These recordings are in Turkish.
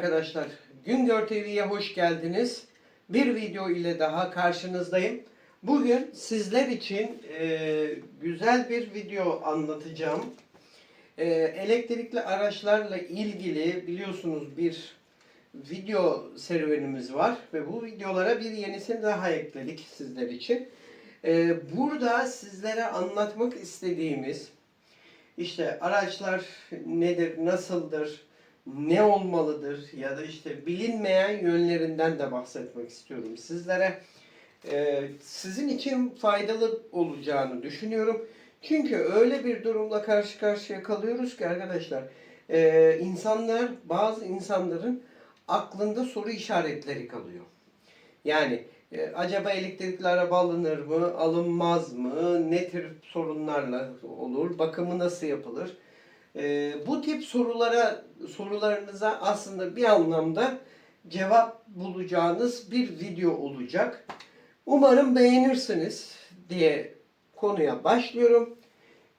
arkadaşlar. Güngör TV'ye hoş geldiniz. Bir video ile daha karşınızdayım. Bugün sizler için e, güzel bir video anlatacağım. E, elektrikli araçlarla ilgili biliyorsunuz bir video serüvenimiz var ve bu videolara bir yenisini daha ekledik sizler için. E, burada sizlere anlatmak istediğimiz işte araçlar nedir, nasıldır, ne olmalıdır ya da işte bilinmeyen yönlerinden de bahsetmek istiyorum sizlere. Ee, sizin için faydalı olacağını düşünüyorum. Çünkü öyle bir durumla karşı karşıya kalıyoruz ki arkadaşlar e, insanlar bazı insanların aklında soru işaretleri kalıyor. Yani e, acaba elektrikli araba alınır mı, alınmaz mı, ne tür sorunlarla olur, bakımı nasıl yapılır? E, bu tip sorulara sorularınıza aslında bir anlamda cevap bulacağınız bir video olacak. Umarım beğenirsiniz diye konuya başlıyorum.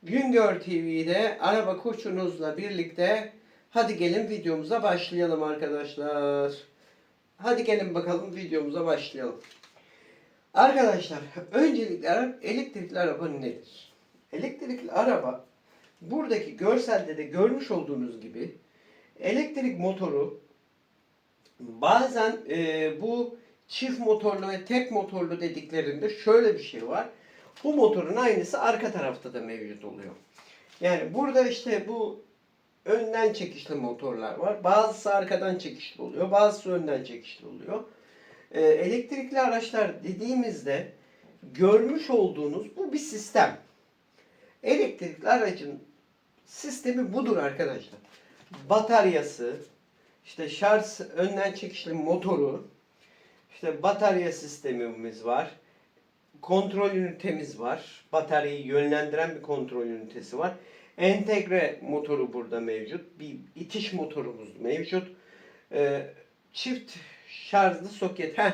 Güngör TV'de araba koçunuzla birlikte hadi gelin videomuza başlayalım arkadaşlar. Hadi gelin bakalım videomuza başlayalım. Arkadaşlar öncelikle elektrikli araba nedir? Elektrikli araba buradaki görselde de görmüş olduğunuz gibi elektrik motoru bazen e, bu çift motorlu ve tek motorlu dediklerinde şöyle bir şey var. Bu motorun aynısı arka tarafta da mevcut oluyor. Yani burada işte bu önden çekişli motorlar var. Bazısı arkadan çekişli oluyor. Bazısı önden çekişli oluyor. Ee, elektrikli araçlar dediğimizde görmüş olduğunuz bu bir sistem. Elektrikli aracın sistemi budur arkadaşlar. Bataryası, işte şarj önden çekişli motoru, işte batarya sistemimiz var. Kontrol ünitemiz var. Bataryayı yönlendiren bir kontrol ünitesi var. Entegre motoru burada mevcut. Bir itiş motorumuz mevcut. Ee, çift şarjlı soket. Heh.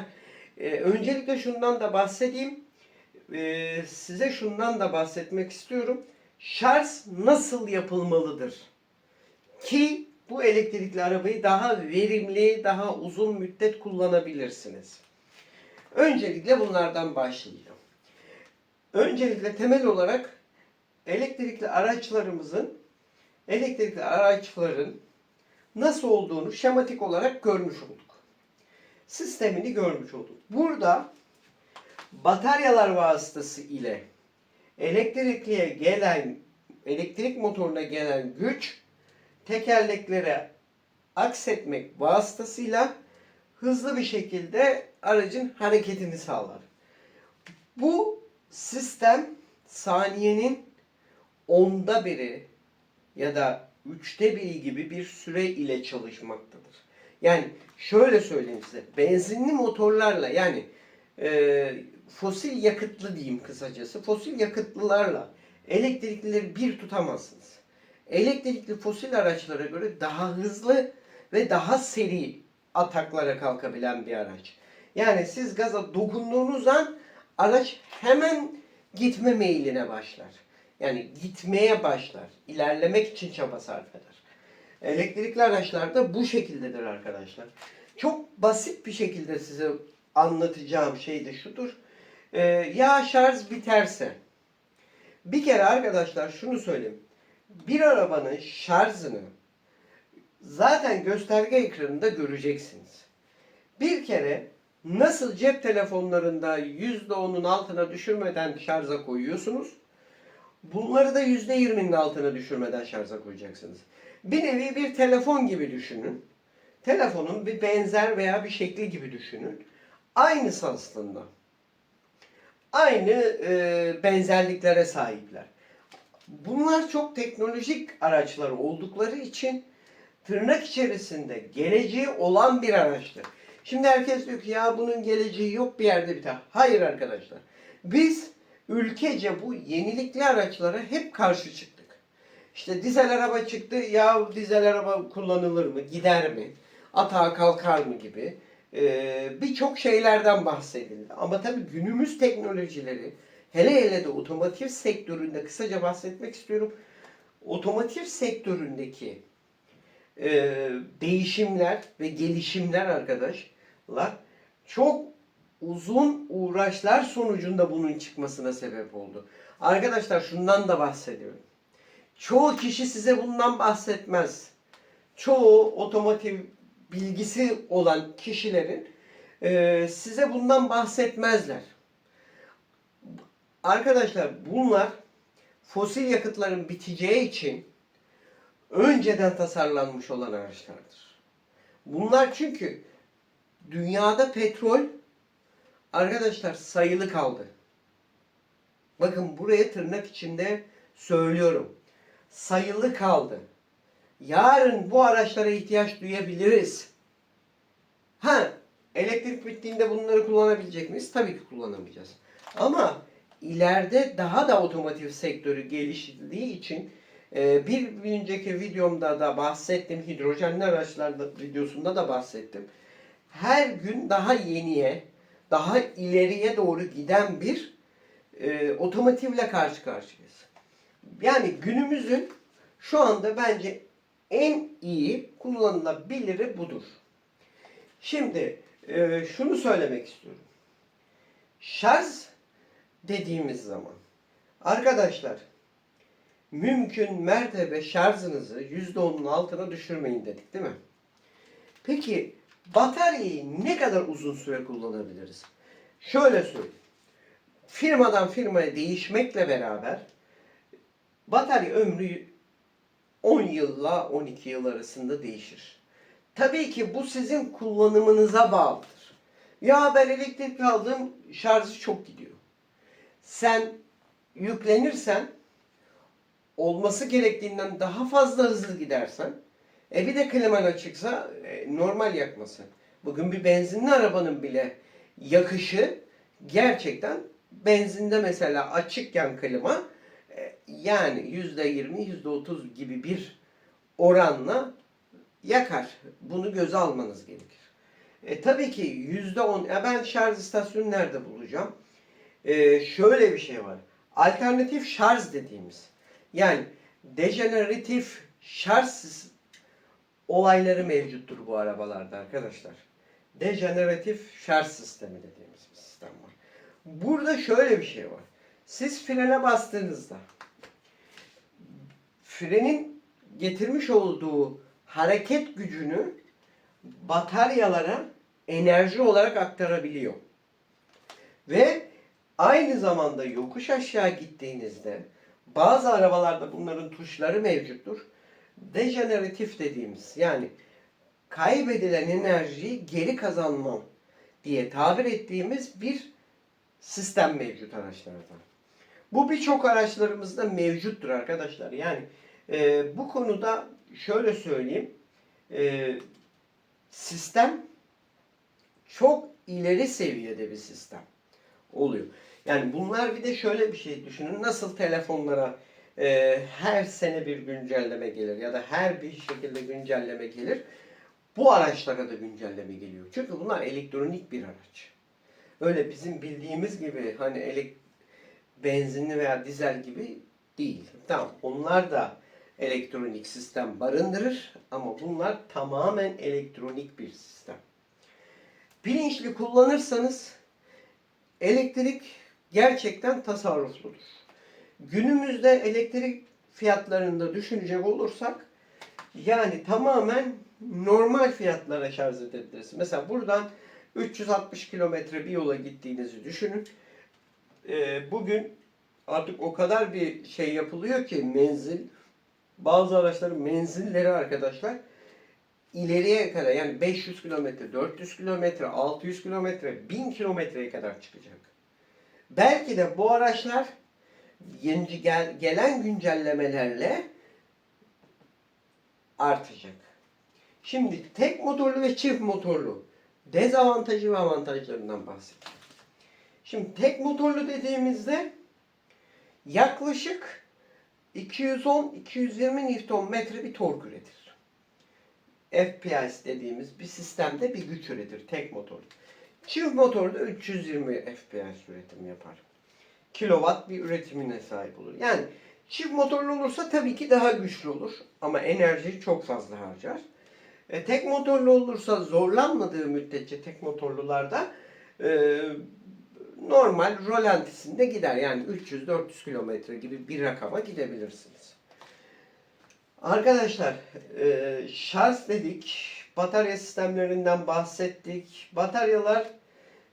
Ee, öncelikle şundan da bahsedeyim. Ee, size şundan da bahsetmek istiyorum. Şarj nasıl yapılmalıdır? Ki bu elektrikli arabayı daha verimli, daha uzun müddet kullanabilirsiniz. Öncelikle bunlardan başlayacağım. Öncelikle temel olarak elektrikli araçlarımızın elektrikli araçların nasıl olduğunu şematik olarak görmüş olduk. Sistemini görmüş olduk. Burada bataryalar vasıtası ile elektrikliye gelen elektrik motoruna gelen güç tekerleklere aksetmek vasıtasıyla hızlı bir şekilde aracın hareketini sağlar. Bu sistem saniyenin onda biri ya da üçte biri gibi bir süre ile çalışmaktadır. Yani şöyle söyleyeyim size. Benzinli motorlarla yani e, fosil yakıtlı diyeyim kısacası. Fosil yakıtlılarla elektriklileri bir tutamazsınız. Elektrikli fosil araçlara göre daha hızlı ve daha seri ataklara kalkabilen bir araç. Yani siz gaza dokunduğunuz an araç hemen gitme meyline başlar. Yani gitmeye başlar. İlerlemek için çaba sarf eder. Elektrikli araçlarda bu şekildedir arkadaşlar. Çok basit bir şekilde size anlatacağım şey de şudur. Ee, ya şarj biterse bir kere arkadaşlar şunu söyleyeyim. Bir arabanın şarjını zaten gösterge ekranında göreceksiniz. Bir kere nasıl cep telefonlarında %10'un altına düşürmeden şarja koyuyorsunuz. Bunları da %20'nin altına düşürmeden şarja koyacaksınız. Bir nevi bir telefon gibi düşünün. Telefonun bir benzer veya bir şekli gibi düşünün. Aynısı aslında. Aynı e, benzerliklere sahipler. Bunlar çok teknolojik araçlar oldukları için tırnak içerisinde geleceği olan bir araçtır. Şimdi herkes diyor ki ya bunun geleceği yok bir yerde biter. Hayır arkadaşlar. Biz ülkece bu yenilikli araçlara hep karşı çıktık. İşte dizel araba çıktı. Ya dizel araba kullanılır mı? Gider mi? Atağa kalkar mı gibi. Ee, Birçok şeylerden bahsedildi. Ama tabii günümüz teknolojileri hele hele de otomotiv sektöründe kısaca bahsetmek istiyorum. Otomotiv sektöründeki e, değişimler ve gelişimler arkadaşlar çok uzun uğraşlar sonucunda bunun çıkmasına sebep oldu. Arkadaşlar şundan da bahsediyorum. Çoğu kişi size bundan bahsetmez. Çoğu otomotiv bilgisi olan kişilerin e, size bundan bahsetmezler. Arkadaşlar bunlar fosil yakıtların biteceği için önceden tasarlanmış olan araçlardır. Bunlar çünkü dünyada petrol arkadaşlar sayılı kaldı. Bakın buraya tırnak içinde söylüyorum. Sayılı kaldı. Yarın bu araçlara ihtiyaç duyabiliriz. Ha, elektrik bittiğinde bunları kullanabilecek miyiz? Tabii ki kullanamayacağız. Ama ileride daha da otomotiv sektörü geliştiği için e, bir, önceki videomda da bahsettim. Hidrojenli araçlar videosunda da bahsettim. Her gün daha yeniye, daha ileriye doğru giden bir e, otomotivle karşı karşıyayız. Yani günümüzün şu anda bence en iyi kullanılabiliri budur. Şimdi e, şunu söylemek istiyorum. Şarj dediğimiz zaman arkadaşlar mümkün mertebe şarjınızı %10'un altına düşürmeyin dedik değil mi? Peki bataryayı ne kadar uzun süre kullanabiliriz? Şöyle söyleyeyim. Firmadan firmaya değişmekle beraber batarya ömrü 10 yılla 12 yıl arasında değişir. Tabii ki bu sizin kullanımınıza bağlıdır. Ya ben elektrik aldım şarjı çok gidiyor. Sen yüklenirsen olması gerektiğinden daha fazla hızlı gidersen e bir de kliman açıksa e, normal yakması. Bugün bir benzinli arabanın bile yakışı gerçekten benzinde mesela açıkken klima yani yüzde yirmi, yüzde otuz gibi bir oranla yakar. Bunu göze almanız gerekir. E, tabii ki yüzde on, e, ben şarj istasyonu nerede bulacağım? E, şöyle bir şey var. Alternatif şarj dediğimiz, yani dejeneratif şarj olayları mevcuttur bu arabalarda arkadaşlar. Dejeneratif şarj sistemi dediğimiz bir sistem var. Burada şöyle bir şey var. Siz frene bastığınızda frenin getirmiş olduğu hareket gücünü bataryalara enerji olarak aktarabiliyor. Ve aynı zamanda yokuş aşağı gittiğinizde bazı arabalarda bunların tuşları mevcuttur. Dejeneratif dediğimiz yani kaybedilen enerjiyi geri kazanma diye tabir ettiğimiz bir sistem mevcut araçlarda. Bu birçok araçlarımızda mevcuttur arkadaşlar. Yani e, bu konuda şöyle söyleyeyim. E, sistem çok ileri seviyede bir sistem oluyor. Yani bunlar bir de şöyle bir şey düşünün. Nasıl telefonlara e, her sene bir güncelleme gelir ya da her bir şekilde güncelleme gelir. Bu araçlara da güncelleme geliyor. Çünkü bunlar elektronik bir araç. Öyle bizim bildiğimiz gibi hani elek benzinli veya dizel gibi değil. Tamam onlar da elektronik sistem barındırır ama bunlar tamamen elektronik bir sistem. Bilinçli kullanırsanız elektrik gerçekten tasarrufludur. Günümüzde elektrik fiyatlarında düşünecek olursak yani tamamen normal fiyatlara şarj edebiliriz. Mesela buradan 360 kilometre bir yola gittiğinizi düşünün. Ee, bugün artık o kadar bir şey yapılıyor ki menzil bazı araçların menzilleri arkadaşlar ileriye kadar yani 500 kilometre, 400 kilometre, 600 kilometre, 1000 kilometreye kadar çıkacak. Belki de bu araçlar yeni gel, gelen güncellemelerle artacak. Şimdi tek motorlu ve çift motorlu dezavantajı ve avantajlarından bahsedeceğim. Şimdi tek motorlu dediğimizde yaklaşık 210-220 Nm bir tork üretir. FPS dediğimiz bir sistemde bir güç üretir tek motor. Çift motorda 320 FPS üretim yapar. Kilowatt bir üretimine sahip olur. Yani Çift motorlu olursa tabii ki daha güçlü olur ama enerjiyi çok fazla harcar. E, tek motorlu olursa zorlanmadığı müddetçe tek motorlularda e, normal rolantisinde gider. Yani 300-400 kilometre gibi bir rakama gidebilirsiniz. Arkadaşlar e, şarj dedik, batarya sistemlerinden bahsettik. Bataryalar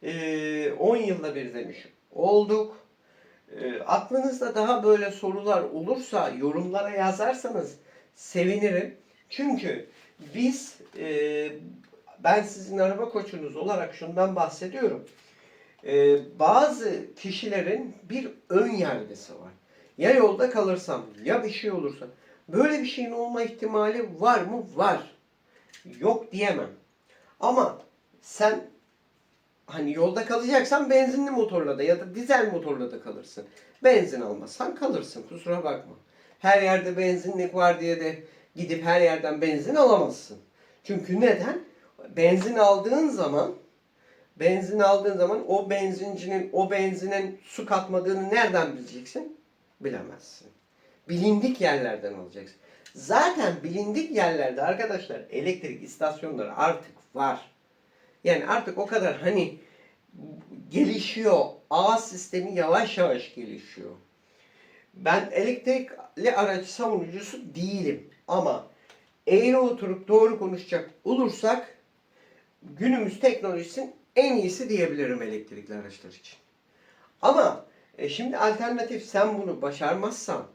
e, 10 yılda bir demiş olduk. E, aklınızda daha böyle sorular olursa yorumlara yazarsanız sevinirim. Çünkü biz e, ben sizin araba koçunuz olarak şundan bahsediyorum. E, bazı kişilerin bir ön yargısı var. Ya yolda kalırsam ya bir şey olursa. Böyle bir şeyin olma ihtimali var mı? Var. Yok diyemem. Ama sen hani yolda kalacaksan benzinli motorla da ya da dizel motorla da kalırsın. Benzin almazsan kalırsın. Kusura bakma. Her yerde benzinlik var diye de gidip her yerden benzin alamazsın. Çünkü neden? Benzin aldığın zaman benzin aldığın zaman o benzincinin o benzinin su katmadığını nereden bileceksin? Bilemezsin. Bilindik yerlerden alacaksın. Zaten bilindik yerlerde arkadaşlar elektrik istasyonları artık var. Yani artık o kadar hani gelişiyor. Ağ sistemi yavaş yavaş gelişiyor. Ben elektrikli araç savunucusu değilim. Ama eğri oturup doğru konuşacak olursak günümüz teknolojisinin en iyisi diyebilirim elektrikli araçlar için. Ama e, şimdi alternatif sen bunu başarmazsan,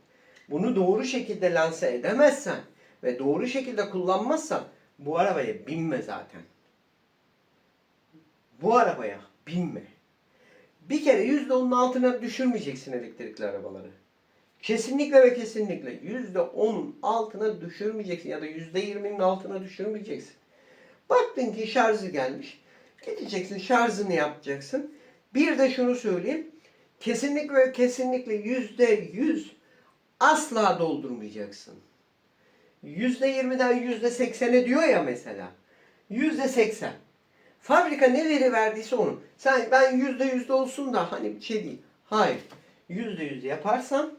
bunu doğru şekilde lanse edemezsen ve doğru şekilde kullanmazsan bu arabaya binme zaten. Bu arabaya binme. Bir kere yüzde onun altına düşürmeyeceksin elektrikli arabaları. Kesinlikle ve kesinlikle yüzde onun altına düşürmeyeceksin ya da yüzde yirminin altına düşürmeyeceksin. Baktın ki şarjı gelmiş. Gideceksin şarjını yapacaksın. Bir de şunu söyleyeyim. Kesinlikle ve kesinlikle yüzde yüz asla doldurmayacaksın. Yüzde yirmiden yüzde seksene diyor ya mesela. Yüzde seksen. Fabrika ne veri verdiyse onu. Sen ben yüzde yüzde olsun da hani bir şey değil. Hayır. Yüzde yüz yaparsan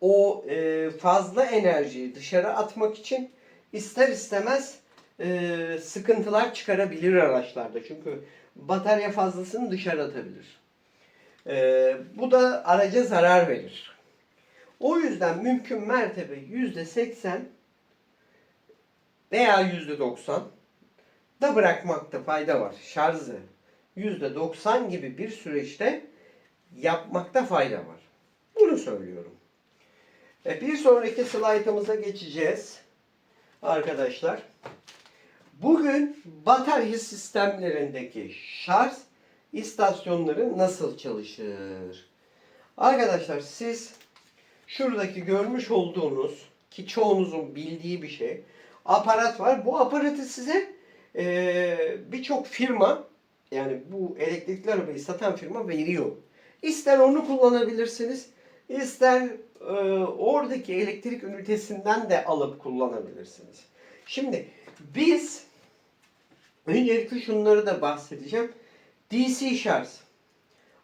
o e, fazla enerjiyi dışarı atmak için ister istemez e, sıkıntılar çıkarabilir araçlarda. Çünkü batarya fazlasını dışarı atabilir. E, bu da araca zarar verir. O yüzden mümkün mertebe yüzde seksen veya yüzde doksan da bırakmakta fayda var. Şarjı yüzde doksan gibi bir süreçte yapmakta fayda var. Bunu söylüyorum. E, bir sonraki slaytımıza geçeceğiz. Arkadaşlar. Bugün batarya sistemlerindeki şarj istasyonları nasıl çalışır? Arkadaşlar siz şuradaki görmüş olduğunuz ki çoğunuzun bildiği bir şey aparat var. Bu aparatı size e, birçok firma yani bu elektrikli arabayı satan firma veriyor. İster onu kullanabilirsiniz, ister e, oradaki elektrik ünitesinden de alıp kullanabilirsiniz. Şimdi biz öncelikle şunları da bahsedeceğim. DC şarj,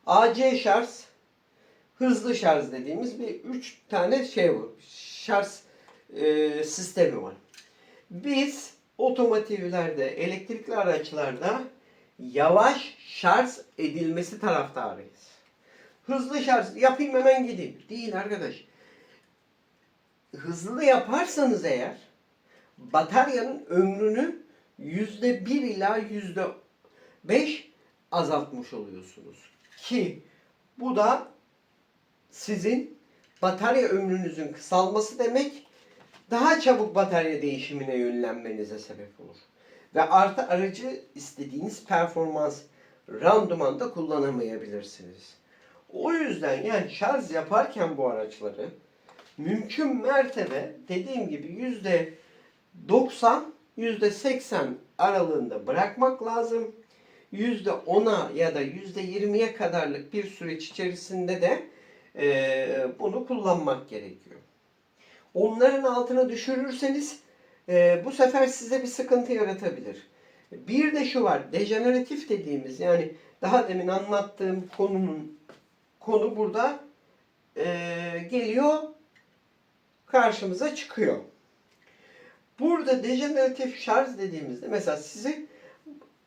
AC şarj, hızlı şarj dediğimiz bir üç tane şey var. Şarj e, sistemi var. Biz otomotivlerde, elektrikli araçlarda yavaş şarj edilmesi taraftarıyız. Hızlı şarj yapayım hemen gideyim. Değil arkadaş. Hızlı yaparsanız eğer bataryanın ömrünü yüzde bir ila yüzde beş azaltmış oluyorsunuz. Ki bu da sizin batarya ömrünüzün kısalması demek daha çabuk batarya değişimine yönlenmenize sebep olur. Ve artı aracı istediğiniz performans randımanda kullanamayabilirsiniz. O yüzden yani şarj yaparken bu araçları mümkün mertebe dediğim gibi yüzde 90 yüzde 80 aralığında bırakmak lazım. Yüzde 10'a ya da yüzde 20'ye kadarlık bir süreç içerisinde de e, bunu kullanmak gerekiyor. Onların altına düşürürseniz e, bu sefer size bir sıkıntı yaratabilir. Bir de şu var, dejeneratif dediğimiz yani daha demin anlattığım konunun konu burada e, geliyor karşımıza çıkıyor. Burada dejeneratif şarj dediğimizde mesela sizi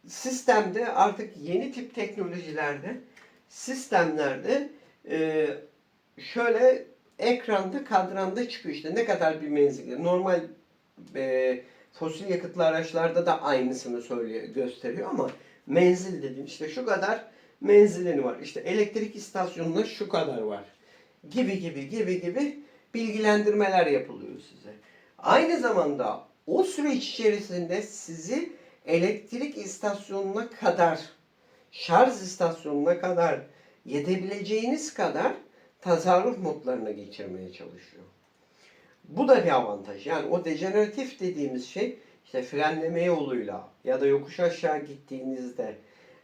sistemde artık yeni tip teknolojilerde sistemlerde e, şöyle ekranda kadranda çıkıyor işte ne kadar bir menzili. Normal e, fosil yakıtlı araçlarda da aynısını söylüyor, gösteriyor ama menzil dediğim işte şu kadar menzilin var. İşte elektrik istasyonuna şu kadar var. Gibi gibi gibi gibi bilgilendirmeler yapılıyor size. Aynı zamanda o süreç içerisinde sizi elektrik istasyonuna kadar, şarj istasyonuna kadar yedebileceğiniz kadar tasarruf modlarına geçirmeye çalışıyor. Bu da bir avantaj. Yani o dejeneratif dediğimiz şey işte frenleme yoluyla ya da yokuş aşağı gittiğinizde,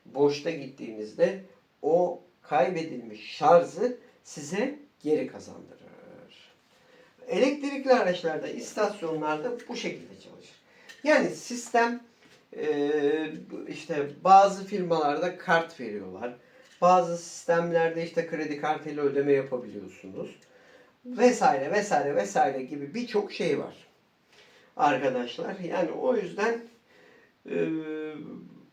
boşta gittiğinizde o kaybedilmiş şarjı size geri kazandırır. Elektrikli araçlarda, istasyonlarda bu şekilde çalışır. Yani sistem e, işte bazı firmalarda kart veriyorlar. Bazı sistemlerde işte kredi kartıyla ödeme yapabiliyorsunuz. Vesaire vesaire vesaire gibi birçok şey var. Arkadaşlar yani o yüzden e,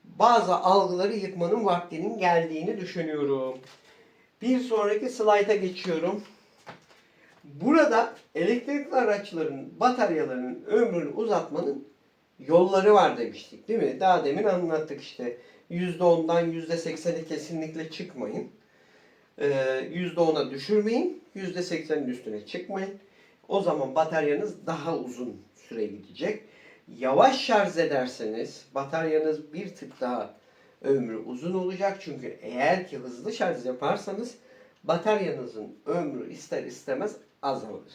bazı algıları yıkmanın vaktinin geldiğini düşünüyorum. Bir sonraki slayta geçiyorum. Burada elektrikli araçların bataryalarının ömrünü uzatmanın yolları var demiştik değil mi? Daha demin anlattık işte. %10'dan %80'e kesinlikle çıkmayın. Ee, %10'a düşürmeyin. %80'in üstüne çıkmayın. O zaman bataryanız daha uzun süre gidecek. Yavaş şarj ederseniz bataryanız bir tık daha ömrü uzun olacak. Çünkü eğer ki hızlı şarj yaparsanız bataryanızın ömrü ister istemez azalır.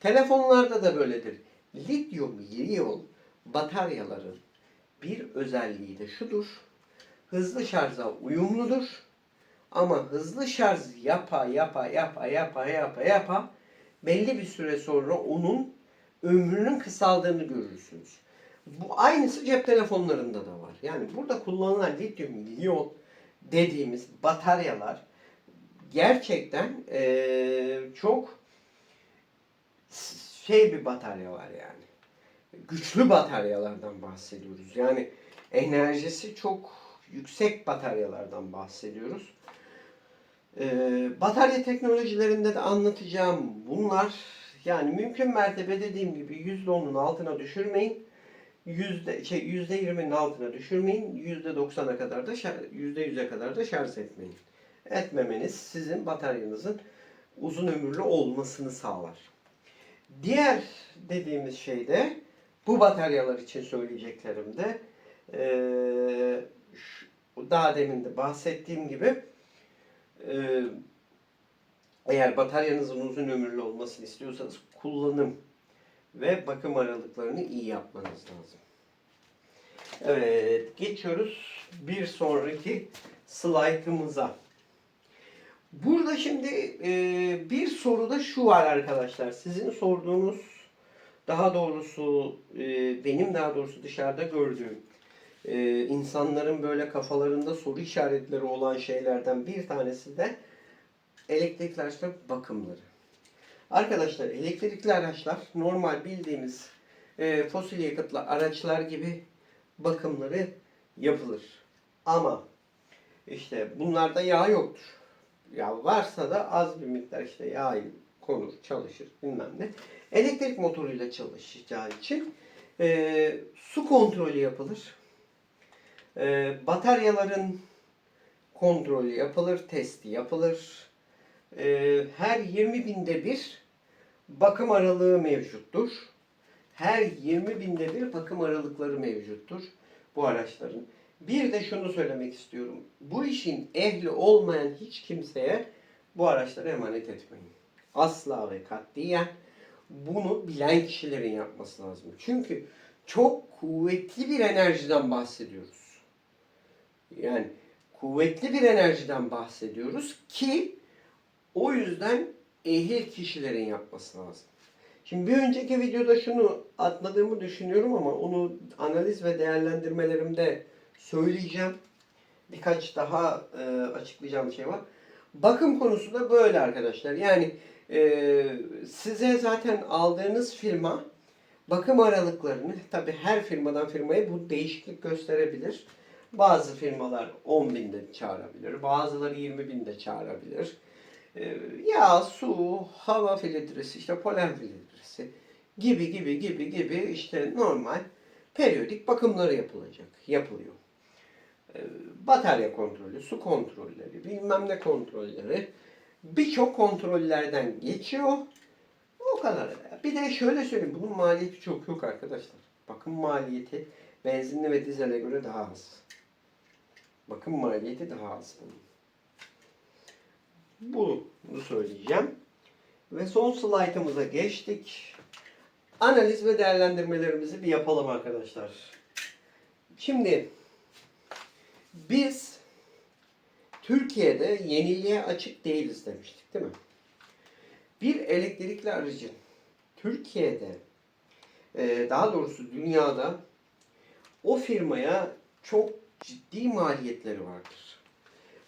Telefonlarda da böyledir. Lityum iyon bataryaların bir özelliği de şudur. Hızlı şarja uyumludur. Ama hızlı şarj yapa yapa yapa yapa yapa yapa belli bir süre sonra onun ömrünün kısaldığını görürsünüz. Bu aynısı cep telefonlarında da var. Yani burada kullanılan lityum iyon dediğimiz bataryalar gerçekten eee, çok şey bir batarya var yani. Güçlü bataryalardan bahsediyoruz. Yani enerjisi çok yüksek bataryalardan bahsediyoruz. Ee, batarya teknolojilerinde de anlatacağım bunlar. Yani mümkün mertebe dediğim gibi %10'un altına düşürmeyin. Yüzde, şey, %20'nin altına düşürmeyin. %90'a kadar da şar- %100'e kadar da şarj etmeyin. Etmemeniz sizin bataryanızın uzun ömürlü olmasını sağlar. Diğer dediğimiz şey de bu bataryalar için söyleyeceklerim de eee, şu- daha demin de bahsettiğim gibi eee, eğer bataryanızın uzun ömürlü olmasını istiyorsanız kullanım ve bakım aralıklarını iyi yapmanız lazım. Evet, geçiyoruz bir sonraki slaytımıza. Burada şimdi e, bir soruda şu var arkadaşlar. Sizin sorduğunuz daha doğrusu e, benim daha doğrusu dışarıda gördüğüm e, insanların böyle kafalarında soru işaretleri olan şeylerden bir tanesi de elektrikli araçlar bakımları. Arkadaşlar elektrikli araçlar normal bildiğimiz e, fosil yakıtlı araçlar gibi bakımları yapılır. Ama işte bunlarda yağ yoktur. Ya varsa da az bir miktar işte yağ konur, çalışır bilmem ne. Elektrik motoruyla çalışacağı için e, su kontrolü yapılır. E, bataryaların kontrolü yapılır, testi yapılır. E, her 20 binde bir bakım aralığı mevcuttur. Her 20 binde bir bakım aralıkları mevcuttur bu araçların. Bir de şunu söylemek istiyorum. Bu işin ehli olmayan hiç kimseye bu araçları emanet etmeyin. Asla ve katiyen bunu bilen kişilerin yapması lazım. Çünkü çok kuvvetli bir enerjiden bahsediyoruz. Yani kuvvetli bir enerjiden bahsediyoruz ki o yüzden ehil kişilerin yapması lazım. Şimdi bir önceki videoda şunu atladığımı düşünüyorum ama onu analiz ve değerlendirmelerimde söyleyeceğim. Birkaç daha e, açıklayacağım şey var. Bakım konusu da böyle arkadaşlar. Yani Ee, size zaten aldığınız firma bakım aralıklarını tabi her firmadan firmaya bu değişiklik gösterebilir. Bazı firmalar 10 binde çağırabilir, bazıları 20 binde çağırabilir. Ee, yağ, su, hava filtresi, işte polen filtresi gibi gibi gibi gibi işte normal periyodik bakımları yapılacak, yapılıyor. Ee, batarya kontrolü, su kontrolleri, bilmem ne kontrolleri birçok kontrollerden geçiyor. O kadar. Bir de şöyle söyleyeyim, bunun maliyeti çok yok arkadaşlar. Bakım maliyeti benzinli ve dizele göre daha az. Bakım maliyeti daha az bunun. Bunu söyleyeceğim. Ve son slaytımıza geçtik. Analiz ve değerlendirmelerimizi bir yapalım arkadaşlar. Şimdi biz Türkiye'de yeniliğe açık değiliz demiştik değil mi? Bir elektrikli aracın Türkiye'de e, daha doğrusu dünyada o firmaya çok ciddi maliyetleri vardır.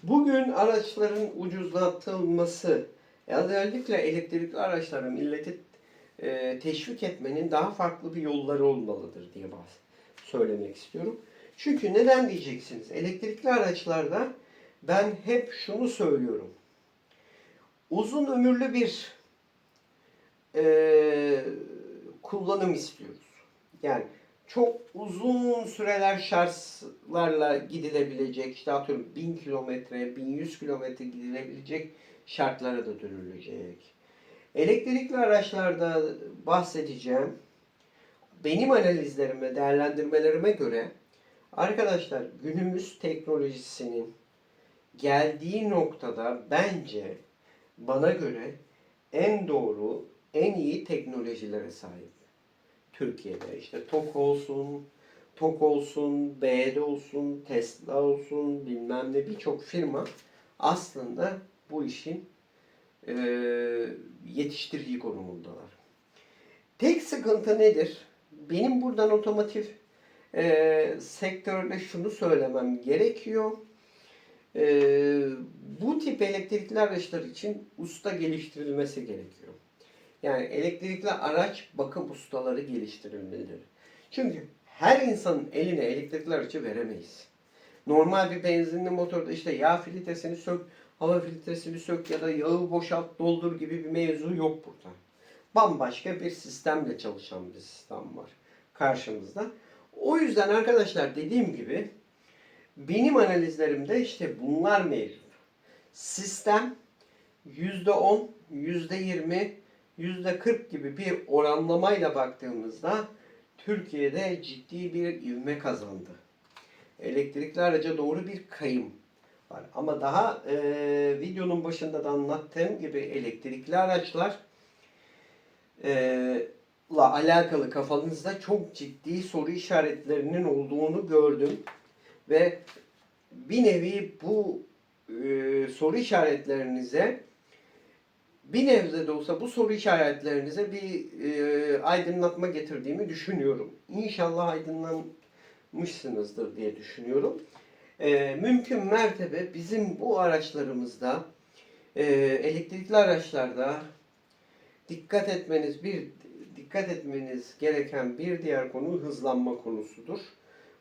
Bugün araçların ucuzlatılması, özellikle elektrikli araçları milleti e, teşvik etmenin daha farklı bir yolları olmalıdır diye söylemek istiyorum. Çünkü neden diyeceksiniz? Elektrikli araçlarda ben hep şunu söylüyorum. Uzun ömürlü bir e, kullanım istiyoruz. Yani çok uzun süreler şarjlarla gidilebilecek, işte atıyorum 1000 kilometre, 1100 kilometre gidilebilecek şartlara da dönülecek. Elektrikli araçlarda bahsedeceğim. Benim analizlerime, değerlendirmelerime göre arkadaşlar günümüz teknolojisinin geldiği noktada bence bana göre en doğru, en iyi teknolojilere sahip. Türkiye'de işte TOK olsun, TOK olsun, BD olsun, Tesla olsun bilmem ne birçok firma aslında bu işin e, yetiştirici konumundalar. Tek sıkıntı nedir? Benim buradan otomotiv e, sektörde şunu söylemem gerekiyor. E, bu tip elektrikli araçlar için usta geliştirilmesi gerekiyor. Yani elektrikli araç bakım ustaları geliştirilmelidir. Çünkü her insanın eline elektrikli aracı veremeyiz. Normal bir benzinli motorda işte yağ filtresini sök, hava filtresini sök ya da yağı boşalt, doldur gibi bir mevzu yok burada. Bambaşka bir sistemle çalışan bir sistem var karşımızda. O yüzden arkadaşlar dediğim gibi benim analizlerimde işte bunlar mevcut. Sistem %10, %20, %40 gibi bir oranlamayla baktığımızda Türkiye'de ciddi bir ivme kazandı. Elektrikli araca doğru bir kayım var. Ama daha e, videonun başında da anlattığım gibi elektrikli araçlar e, alakalı kafanızda çok ciddi soru işaretlerinin olduğunu gördüm. Ve bir nevi bu e, soru işaretlerinize bir nebze de olsa bu soru işaretlerinize bir e, aydınlatma getirdiğimi düşünüyorum. İnşallah aydınlanmışsınızdır diye düşünüyorum. E, mümkün mertebe bizim bu araçlarımızda e, elektrikli araçlarda dikkat etmeniz bir dikkat etmeniz gereken bir diğer konu hızlanma konusudur.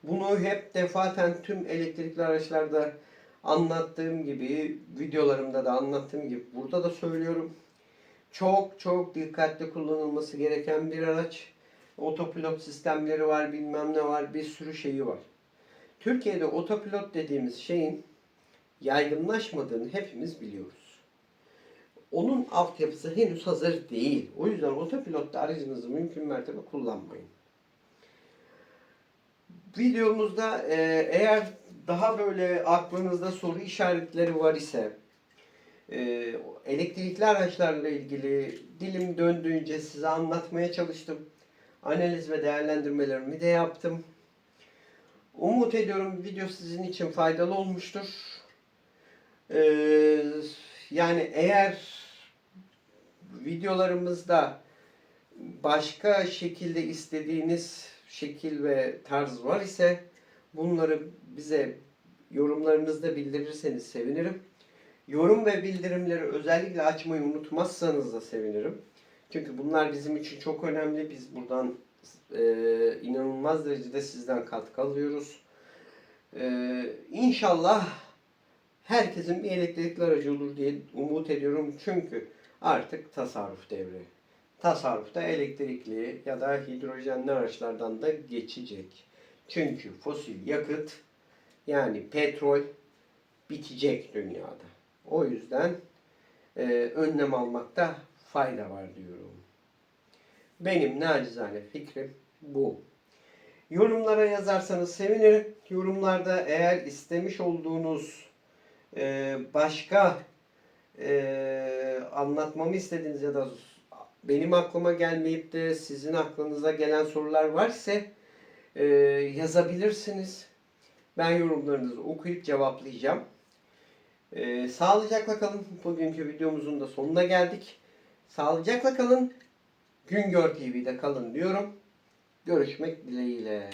Bunu hep defaten tüm elektrikli araçlarda anlattığım gibi, videolarımda da anlattığım gibi burada da söylüyorum. Çok çok dikkatli kullanılması gereken bir araç. Otopilot sistemleri var, bilmem ne var, bir sürü şeyi var. Türkiye'de otopilot dediğimiz şeyin yaygınlaşmadığını hepimiz biliyoruz. Onun altyapısı henüz hazır değil. O yüzden otopilotta aracınızı mümkün mertebe kullanmayın. Videomuzda e, eğer daha böyle aklınızda soru işaretleri var ise e, elektrikli araçlarla ilgili dilim döndüğünce size anlatmaya çalıştım. Analiz ve değerlendirmelerimi de yaptım. Umut ediyorum video sizin için faydalı olmuştur. Ee, yani eğer videolarımızda başka şekilde istediğiniz şekil ve tarz var ise bunları bize yorumlarınızda bildirirseniz sevinirim. Yorum ve bildirimleri özellikle açmayı unutmazsanız da sevinirim. Çünkü bunlar bizim için çok önemli. Biz buradan e, inanılmaz derecede sizden katkı alıyoruz. E, inşallah herkesin bir elektrikli aracı olur diye umut ediyorum. Çünkü artık tasarruf devri. Tasarrufta elektrikli ya da hidrojenli araçlardan da geçecek. Çünkü fosil yakıt yani petrol bitecek dünyada. O yüzden e, önlem almakta fayda var diyorum. Benim nacizane fikrim bu. Yorumlara yazarsanız sevinirim. Yorumlarda eğer istemiş olduğunuz e, başka e, anlatmamı istediğiniz ya da benim aklıma gelmeyip de sizin aklınıza gelen sorular varsa e, yazabilirsiniz. Ben yorumlarınızı okuyup cevaplayacağım. E, sağlıcakla kalın. Bugünkü videomuzun da sonuna geldik. Sağlıcakla kalın. Güngör TV'de kalın diyorum. Görüşmek dileğiyle.